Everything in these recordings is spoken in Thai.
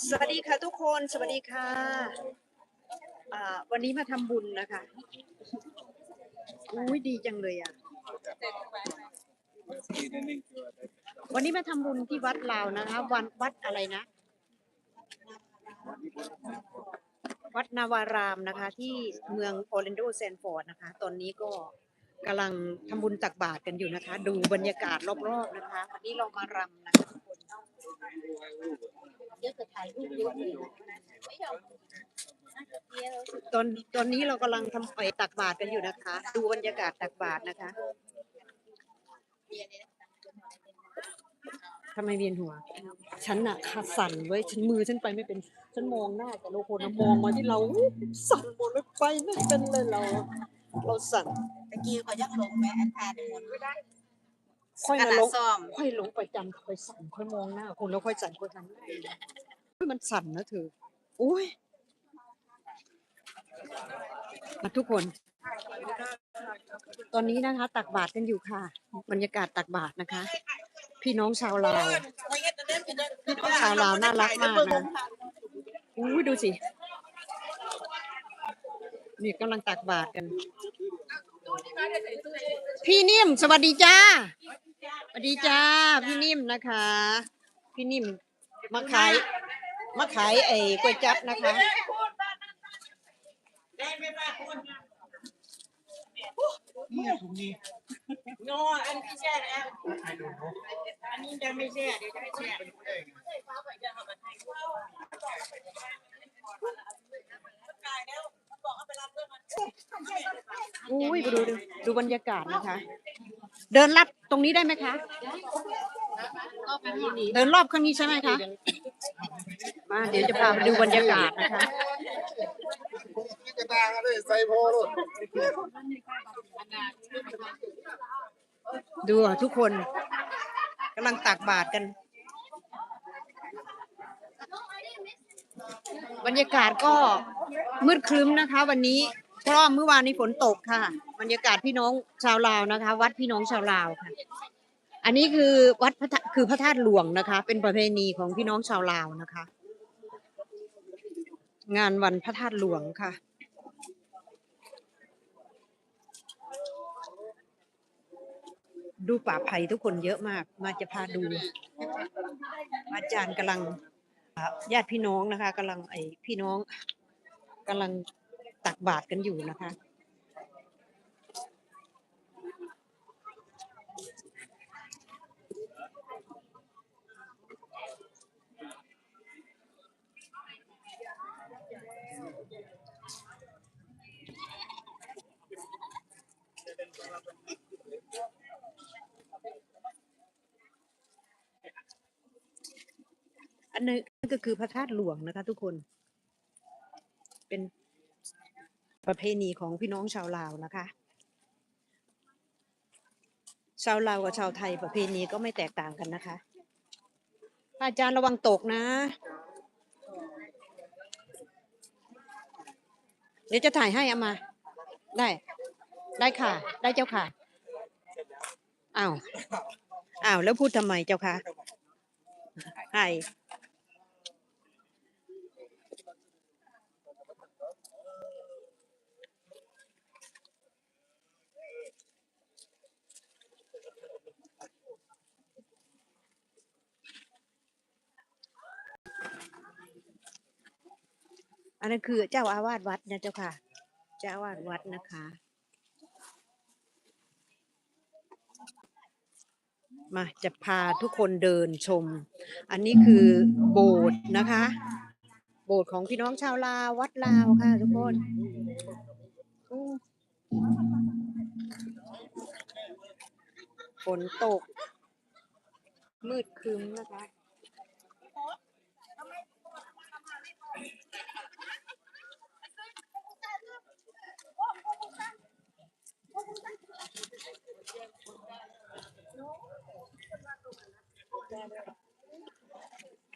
สวัสดีค่ะทุกคนสวัสดีค่ะวันนี้มาทำบุญนะคะอุ้ยดีจังเลยอะ วันนี้มาทำบุญที่วัดลาวนะคะวันวัดอะไรนะ วัดนาวารามนะคะ ที่เมืองโอร์แลนโดแซนฟอร์ดนะคะ ตอนนี้ก็กำลังทำบุญตักบาตรกันอยู่นะคะ ดูบรรยากาศรอบๆนะคะ วันนี้เรามารำนะคะ เยอะจะถ่ายรูปเยอะเลยตอนตอนนี้เรากำลังทำไปตักบาตรกันอยู่นะคะ ดูบรรยากาศตักบาตรนะคะทำไมเวียนหัว ฉันน่ะขาสั่นเว้ย ฉันมือฉันไปไม่เป็น ฉันมองหน้าแต่ละคนะมองมาที่เรา สั่นหมดเลยไปไม่เป็นเลยเรา เราสั่นตะกี้ก็ยังลงแม่อันทานมน ค่อยกนะระลดางษซ่อม ค่อยหลงประจำค่อยสั่นค่อยมองหน้าคนแล้วค่อยสั่นค่อยทำหน้าเฮ้ยมันสั่นนะเธอโอ้ยมาทุกคน ตอนนี้นะคะ ตักบาตรกันอยู่ค่ะ บรรยากาศตักบาตรนะคะ พี่น้องชาวลาวพี่น้องชาวลาวน่ารักมากนะอุ้ยดูสินี่กำลังตักบาตรกัน พี่นิ่มสวัสดีจ้า สวัสดีจ้าพี่นิ่มนะคะ พี่นิ่มมาขายมาขายไอ้ก๋วยจั๊บนะคะนี่ถุงนี้โนอันนี้แช่แล้วอันนี้จะไม่แช่เดี๋ยวจะให้แช่อุ้ยดูดูดูบรรยากาศนะคะ เดินลัดตรงนี้ได้ไหมคะ เดินรอบข้างนี้ใช่ไหมคะ มาเดี๋ยวจะพาไปดูบรรยากาศนะคะ กระดาษเลยใส่พอรถดูอะทุกคนกำลังตักบาตรกัน บรรยากาศก็มืดครึ้มนะคะ วันนี้ เพราะเมื่อวานนี้ฝนตกค่ะ บรรยากาศพี่น้องชาวลาวนะคะ วัดพี่น้องชาวลาวค่ะ อันนี้คือวัดพระธาคือพระธาตุหลวงนะคะ เป็นประเพณีของพี่น้องชาวลาวนะคะ งานวันพระธาตุหลวงค่ะดูป่าไผ่ทุกคนเยอะมาก มาจะพาดู อาจารย์กำลังญาติพี่น้องนะคะกำลังไอพี่น้องกำลัง ตักบาตรกันอยู่นะคะ อันนี้ก็คือพระธาตุหลวงนะคะ ทุกคน เป็น ประเพณีของพี่น้องชาวลาวนะคะ ชาวลาวกับชาวไทยประเพณีก็ไม่แตกต่างกันนะคะอาจารย์ระวังตกนะ เดี๋ยวจะถ่ายให้เอามา ได้ ได้ค่ะ ได้เจ้าค่ะอ้าวอ้าวแล้วพูดทำไมเจ้าค่ะให้ อันนั้นคือเจ้าอาวาสวัดนะเจ้าค่ะ เจ้าอาวาสวัดนะคะ มาจะพาทุกคนเดินชม อันนี้คือโบสถ์นะคะ โบสถ์ของพี่น้องชาวลาววัดลาวค่ะทุกคนฝนตก มืดครึ้มนะคะ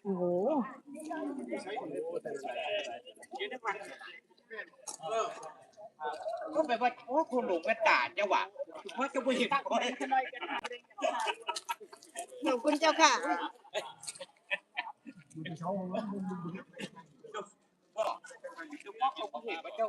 โอ้โหก็แบบว่าโอ้คนหลงแม่ตาดเนี่ยว่ะเพราะจะไม่เห็นคนขอบคุณเจ้าค่ะ ช บอกดูพ่อเขาก็เห็นว่าเจ้า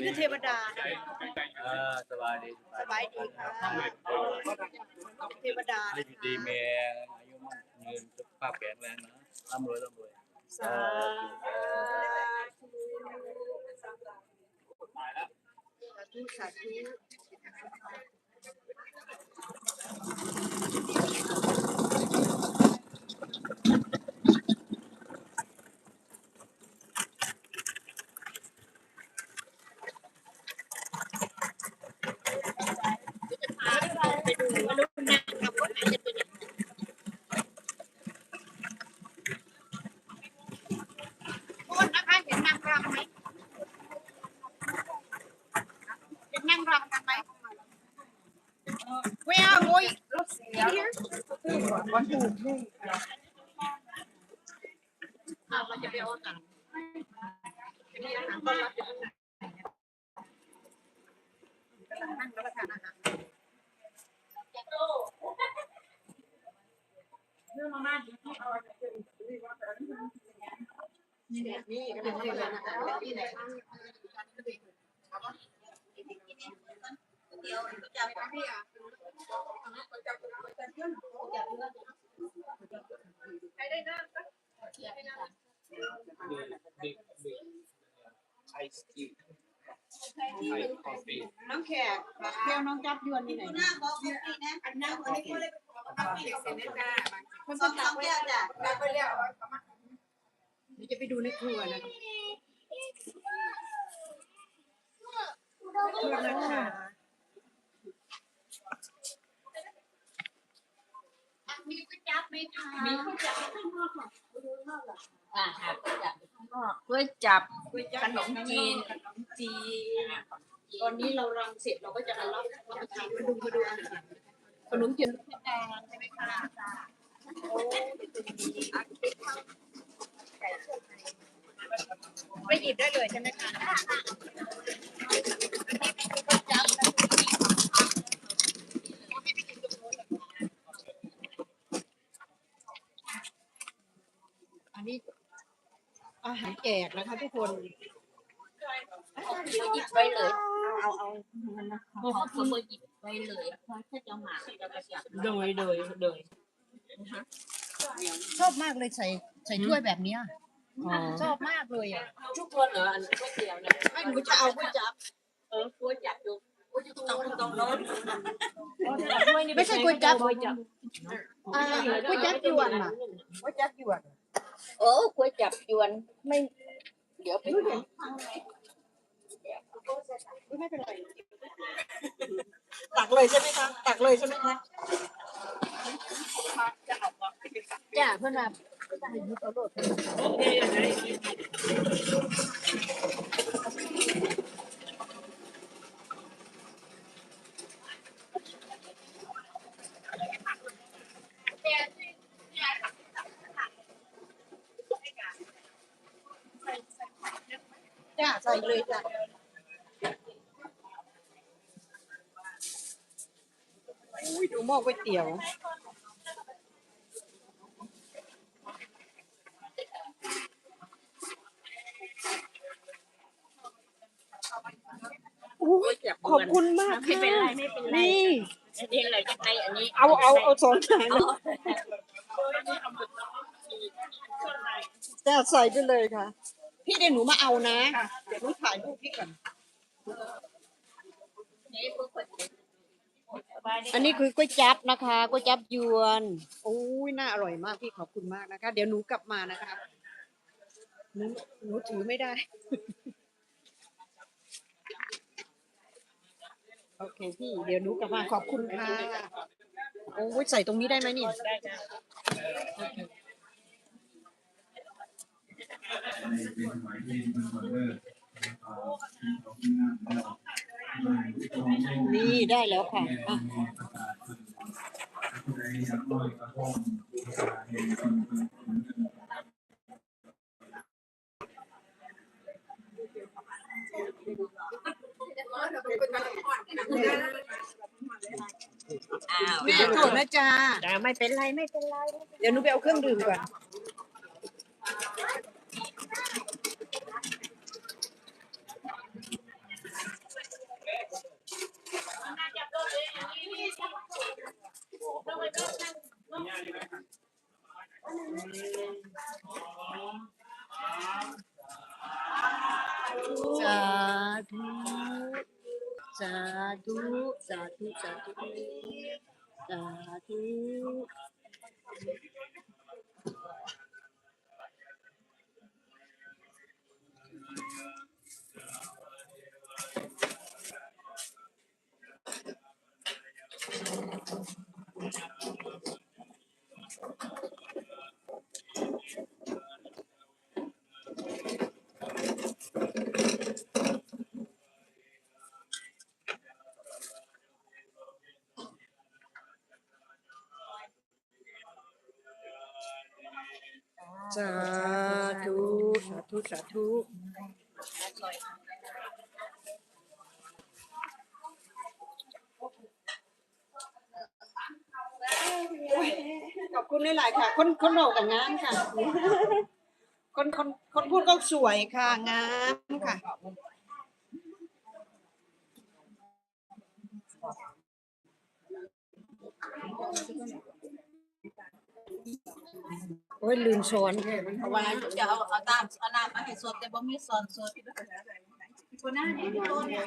นนี้คือเทวดานะคะอ่าสบายดีสบายดีค่ะเทวดาให้นะอยู่ดีคะมีอายุมั่นยืนสุขภาพแข็งแรงนะร่ำรวยร่ำรวย สาธุสาธุไปดูว่าลูกนางรำคนไหนจะเป็นยังไงโทษนะคะเห็นนางรำไหมเห็นนางรำกันไหม Where are we? Here? อ่าเราจะไปเอาอาหารจะมีอาหารต้อนรับอยู่กำลังนั่งรับประทานอาหารนี่นี่ก็เป็นเรื่องนะคะที่ไหนไอศกรีม ไอคอฟฟี่น้องแขกแก้วน้องจับยวนนี่ไหนนะอันนั้นอันนี้ก็เลยปกติเซ็นจ้าคนต้องตักไว้จ้ะได้ไปแล้วเดี๋ยวจะไปดูในครัวนะครัวนะคะ มีก๋วย จั๊บไหมคะมีก๋วยจั๊บข้างนอกค่ะอ่าค่ะก๋วยจั๊บข้างนอกก๋วยจั๊บขนมจีนขนมจีนตอนนี้เรารำเสร็จเราก็จะมารับรับประทานมาดูมาดูอาหารขนมจีนเพชรแดงใช่ไหมคะโอ้ไปหยิบได้เลยใช่ไหมคะ นนี้อาหารแจกนะคะทุกคนหยิบไว้เลย เอาเอาเพราเขาเบอร์หยิบไว้เลยเพราะถ้าจะมาจะไปจับโดยโดยโดยชอบมากเลยใส่ใส่ถ้วยแบบเนี้ยชอบมากเลยอะทุกคนเหรออันก๋วยเตี๋ยวเนี่ยไม่หนูจะเอาก๋วยจับเออก๋วยจับดูก๋วยจั๊บตรงตรงโน้นไม่ใช่ก๋วยจั๊บอ่าก๋วยจั๊บยวนอะก๋วยจั๊บยวน โอ้ก๋วยจั๊บยวนไม่ เดี๋ยวไปดูไม่เป็นไรตักเลยใช่ไหมคะตักเลยใช่ไหมคะจ้าเพื่อนมาจ้าใส่ เลยจ้ะดูหม้อก๋วยเตี๋ยวขอบคุณมากค่ะน,น,นี่นนี้อะไรจะให้อันนี้เอาเอาเอาสองอย่างนะจะใส่ไปเลยค่ะ พี่เดี๋ยวหนูมาเอานะ อันนี้คือก๋วยจั๊บนะคะก๋วยจั๊บยวนโอ้ยน่าอร่อยมากพี่ขอบคุณมากนะคะ เดี๋ยวหนูกลับมานะคะหนูหนูถือไม่ได้ โอเคพี่ เดี๋ยวหนูกลับมาขอบคุณค่ะโอ้ยใส่ตรงนี้ได้ไหมเนี่ยโอเคนี่ ได้แล้วค่ะอะอ้าวแม่โทษนะจ๊ะแต่ไม่เป็นไรไม่เป็นไร เดี๋ยวหนูไปเอาเครื่องดื่มก่อน สาธุสาธุ สาธุสาธุสาธุขอบคุณหลายๆค่ะ คนคนเรากับงามค่ะ คนคนคนพูดก็สวยค่ะ งามค่ะ โอ้ยลืมช้อนเพราะว่าจะเอาเอาตามเอาน้ำมาให้สดแต่บ่มีซอนสดคนหน้าเนี่ยพี่โตเนี่ย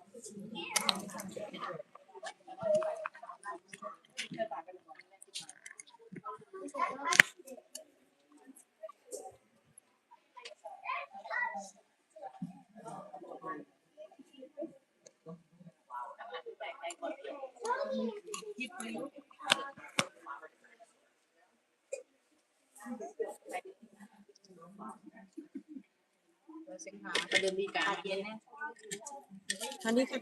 ป ระเดิมดีการเย็นเนี่ย อันนี้คือ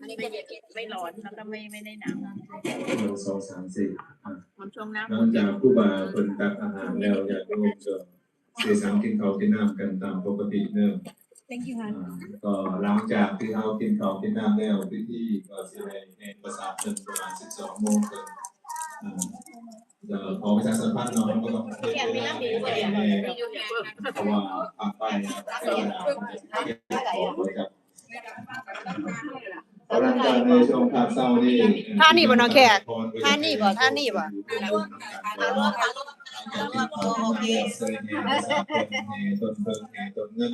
อันนี้ก็จะไม่ร้อนแล้วก็ไม่ไม่ได้หนาวหนึ่งสองสามสี่อะมันช่วงน้ำหลังจากผู้บาเปิดตักอาหารแล้วอยากร่วมจะเสียสามกินข้าวกินน้ำกันตามปกติเนิ่ม thank you อ่าก็หลังจากที่เรากินข้าวกินน้ำแล้วพิธีก็สิได้ในประสาทหนึ่งประมาณสิบสองโมงครึ่งอ่า จะขอประชาสัมพันธ์เนาะก็ต้องเฮ็ดเวลาให้เพราะว่าปากไปเวลาเก็บของไว้ครับกำลังการในช่วงภาคเศร้านี่ท่านี่บ่น้องแขกท่านี่บ่ท่านี่บ่โอเคต้นเพิ่งต้นเงิน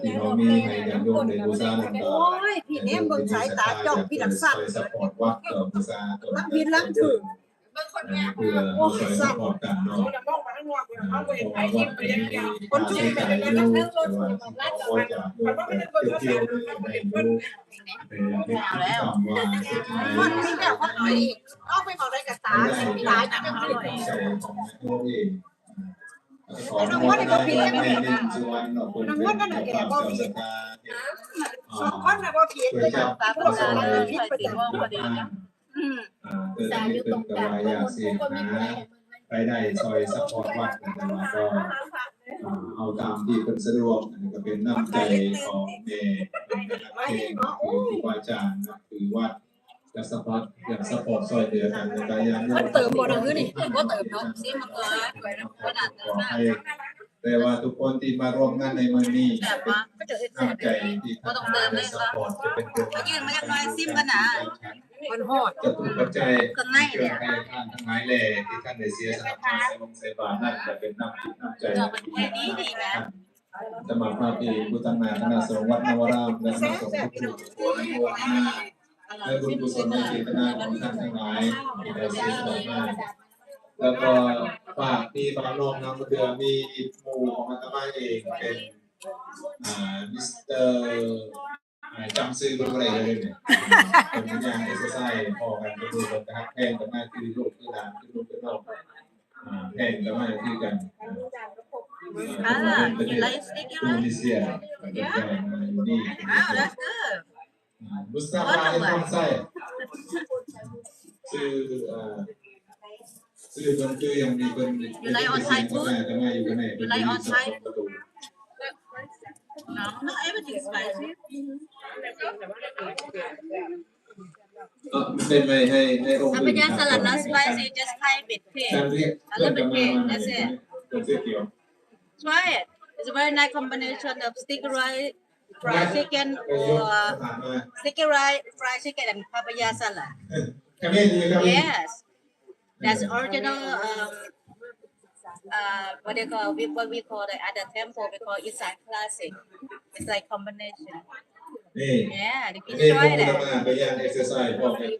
ที่เขามีให้ญาติโยมได้บูชานั่นก็โอ้ยพี่แนมเบิ่งสายตาจ้องพี่ดักสัตว์คอยซัพพอร์ตวัดต่อบูชาต้นลังพินลังถึงอ่า เบิ่งคนแก่เพื่อประกอบการนอกไอ้ที่เปลี่ยนยาวคนจุ่มเป็นนักนั่งรถรัดต่อไปมันก็ไม่ได้เบิ่งเขาแล้วมันเป็นเบิ่งแล้วมันมีแต่คนหน่อยเอาไปบอกได้กับตาตาจะเป็นแร่อยน้องว่าในบ่ผิดน้องว่านั่นแก่บ่ผิดสองคนน่ะบ่ผิดตาตาผิดไปแต่ว่าคนเดียว เกิดอะไรขึ้นกับวายาเสียหารายได้ซอยซัพพอร์ตวัดแต่ว่าก็อ่าเอาตามที่เป็นสะดวกอันนี้ก็เป็นน้ำใจของเมย์เป็นนักเพลงคือที่ว่าอาจารย์นะคือวัดจะซัพพอร์ตอย่างซัพพอร์ตซอยเหลือกันในการยามมันเติมบ่ดังนี่บ่เติมเนาะซิมันก็สวยนะขนาดขนั้นอนะให้ แต่ว่าทุกคนที่มาร่วมงานในมื้อนี้แบบว่าก็จะเฮ็ดน้ำใจที่บ่ต้องเติมเลยซัพพอร์ตจะเป็นตัวมายืนมาจักหน่อยซิมกันนะมันฮอดจะถูกปัจจัยข้างในเพื่อเนี่ยให้ท่านทั้งหลายแหล่ที่ท่านได้เสียสละมาใส่ลงใส่บาตรนั่นจะเป็นน้ำจิตน้ำใจเออมันแค่นี้ดีแหละจะมาภาพที่พุทธนาคณะสงฆ์วัดนวรามและคณะสงฆ์ทุกผู้ในวันนี้และบุญกุศลในเจตนาของท่านทั้งหลายที่ได้เสียสละมา แล้วก็ฝากที่บางน้องน้ำเดือมีหมู่ของอาตมาเองเป็นอ่ามิสเตอร์อ่าจำซื้อเป็นอะไรเลยเนี่ยเป็นวิญญาณเอ็กซ์ไซส์พอกันไปดูกันนะครับแพงกันมากคือลูกคือหลานคือลูกคือน้องอ่าแพงกันมากคือกันอ่า you like stick you อินโด like นีเซีย เป็นแฟนมาอยู่นี่อ้าว that's good มุสตาฟาเอ็นทองไส้ชื่อเอ่อนคือยังมีเป็นแต่มาอยู่กันไหนเป็นประตู no not everything spicy เออมันเป็นไปให้ให้องค์ถ้าเป็นยาสลัด not spicy just try bit เผ็ดการเรียกเพื่อนกันมาเป็นเสื้อเขียว try it it's a very nice combination of sticky rice fried chicken ไปยก or ถามมา sticky rice fried chicken and papaya salad คาเมนดีครับ Yes, that's original. Um, uh, what they call we what we call the at the temple we call Isan classic. It's like combination. นี่ Yeah, you อัน can นี้พว try กเรา that. มาไปย่างเอ็กซ์ไซส์บอกเลย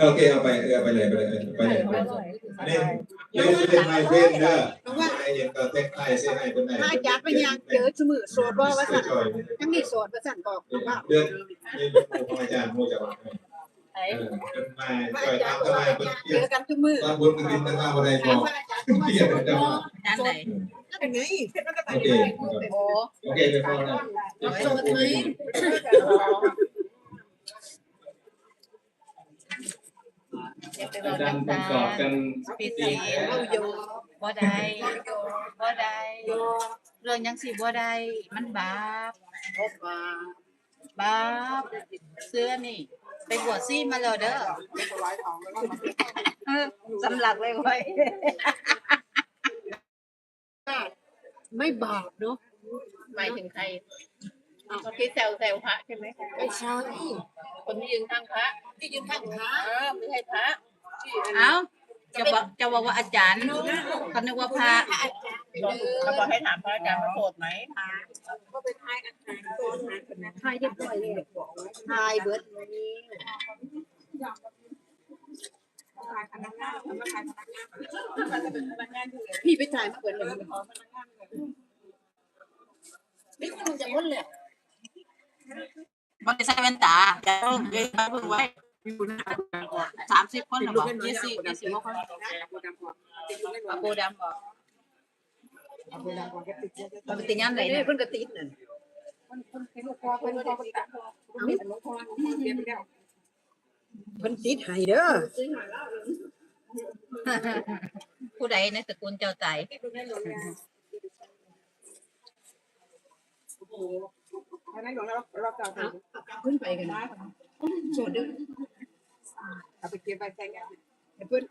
โอเคเอาไปเอาไปเลยไปเลยไปเลยนี่เล่นเล่นไม่เล่นเด้อไอ้ยังก็เต้นไทยเส้นไอ้คนไหนถ้าจักไปยังเจอสมือโสดบ่ว่าสั่นทั้งนี้โสดว่าสั่นบอกว่าเดือนนี่เป็นครูของอาจารย์มูจะว่าเอ Hey, อเป็นมาช่วยทำทำไมเป็นเจอกันทุกมือตอนบนกินตั้งแต่วันใดบถาอมกว่าอาจารย์ว่าเกี่ยวกับเจ้า that's right. เป็นไงโอเค Oh, โอเคไปพอแล้ว อาจารย์ประกอบกัน speed เอาโยบ่ได้บ่ได้เรื่องยังสิบ่ได้มันบาปพบว่าบาปเสื้อนี่ ไปบวชซี่มาแล้วเด้อเออสำหรับไว้ไว้ไม่บาปเนาะหมายถึงใครเมื่อกี้แซวแซวพระใช่ไหมไม่ใช่ คนที่ยืนข้างพระที่ยืนข้างพระเออไม่ใช่พระเอ้าจะบอกจะบอกว่าอาจารย์เขานึกว่าพระเขาบอกให้ถามพระอาจารย์ว่าโสดไหมก็ไปทายอาจารย์ตัวนั้นทายเรียบร้อยเลยทายเบิร์ดนี้พี่ไปถ่ายมาเปิดเลยไม่คุณจะพ้นเลย มันจะใส่แว่นตาจะเพิ่งเลยเพิ่งไว้สามสิบคนหรือเปล่ายี่สิบยี่สิบกว่าคนอาโบดำบอกมันเป็นยังไงเนี่เนี่ยยเพิ่นกระติดนั่นเพิ่นติดให้เด้อผู้ใดในตระกูลเจ้าใจ ขึ้นไปกันนะโสดเด้อเอาไปเก็บไว้ใส่กันเพิ่น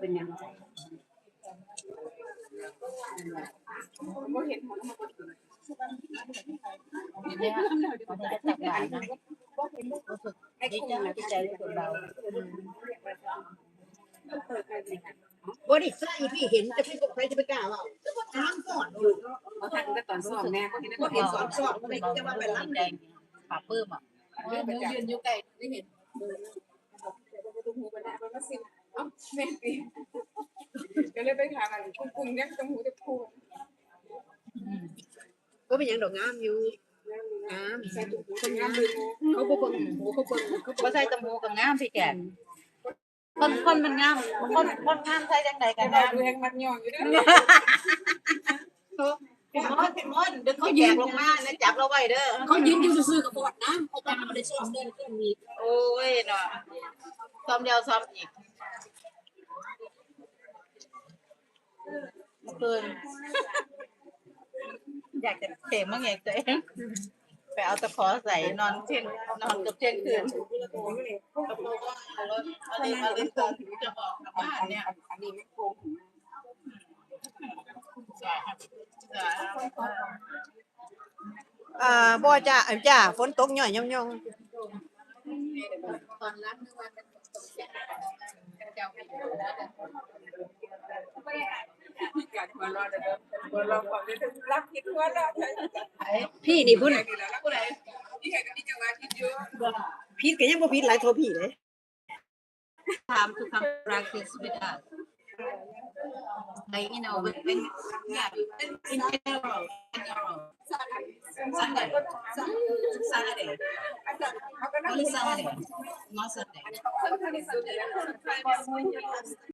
เป็นยังไงเนี่ยมันจะตักบาตรนะรู้สึกดีใจดีใจรู้สึกเบา บ่ได้ใส่พี่เห็นจะพี่บอกใครจะไปกล้าเปล่าทางก่อนอยู่เขาทันแต่ตอนสอบแม่ก็เห็นบ่เห็นสอนสอนไม่จะมาไปรับใจปากปื้มอะยืนยืนอยู่ไกลได้เห็นตุ้มหูไปได้มันก็สิ้นเอ้าแม่ปีก็เลยไปถามอันกุ้งกุ้งเนี่ยตุ้มหูจะพูดก็เป็นอย่างดอกงามอยู่งามใส่ตุ้มหูเป็นงานดึงเขาบ่เบิ่งหูเขาเบิ่งเขาก็ใส่ตะมูกับงามพี่แก คนคนมันงามคนคนงามใส่จังใดกันแต่งามดูแห้งมัดย่องอยู่ด้วยเพี่มอนพี่มอนดึงเขาแยกลงมานะจับเราไว้เด้อเขายืนอยู่ซื่อๆกับบอดนะเขาจะมาได้ซ้อมเดินเครื่องมีโอ้ยเนาะซ้อมเดียวซ้อมอีกเมื่อคืนอยากจะเตะมั่งไงตัวเองไป เอาตะขอใส่นอนเที่ยงนอนกับเที่ยงคืนอะไรมาเล่นตรงจะออกกลับบ้านเนี่ยอันนี้ไม่โกงอ่าบ่จ้าจ้าฝนตกหน่อยย่องตอนรับนึกว่าเป็นตกจ้า การหัวเราะเด้อหัวเราะความได้รักคิดหัวเราะๆพี่นี่พุ่นผู้ใดที่เห็นกันที่จังหวัดที่เยอะผิดก็ยังบ่ผิดหลายโทรพี่เลย time to come practice with us. Like, you know, when, when yeah, in general, in general. Sunday. Saturday. Only Saturday, not Sunday.